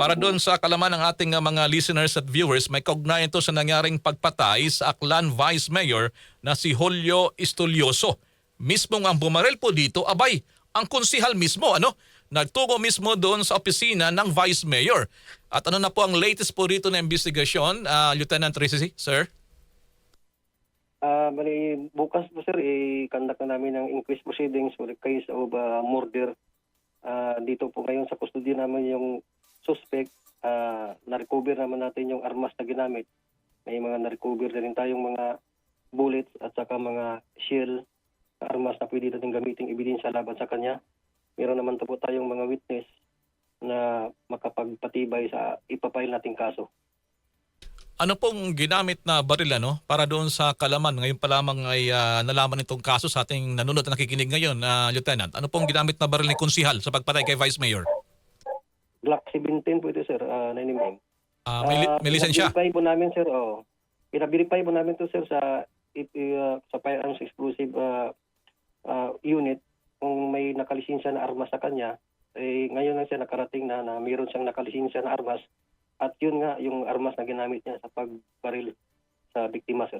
Para doon sa kalaman ng ating uh, mga listeners at viewers, may kaugnayan ito sa nangyaring pagpatay sa Aklan Vice Mayor na si Julio Istulioso. Mismo ang bumarel po dito, abay, ang konsihal mismo, ano? Nagtungo mismo doon sa opisina ng Vice Mayor. At ano na po ang latest po rito na investigasyon, uh, Lieutenant Tracy, sir? Ah, bali bukas po sir, i-conduct na namin ng inquest proceedings for case of ah, murder. Ah, dito po ngayon sa custody namin yung suspect. Ah, na-recover naman natin yung armas na ginamit. May mga na-recover na rin tayong mga bullets at saka mga shell na armas na pwede natin gamitin ebidensya laban sa kanya. Meron naman po tayong mga witness na makapagpatibay sa ipapile nating kaso. Ano pong ginamit na baril ano para doon sa kalaman? Ngayon pa lamang ay ah, nalaman itong kaso sa ating nanonood at nakikinig ngayon, na Lieutenant. Ano pong ginamit na baril ni Konsihal sa pagpatay kay Vice Mayor? Glock 17 po ito sir, uh, na iniming. Ah, may, li- Ah, may lisensya? Pinabirify po namin sir, oh. Pinabirify po namin to sir sa i- i- uh, sa firearms exclusive uh, uh, unit kung may nakalisensya na armas sa kanya. Eh, ngayon lang siya nakarating na, na mayroon siyang nakalisensya na armas at yun nga yung armas na ginamit niya sa pagbaril sa biktima sir.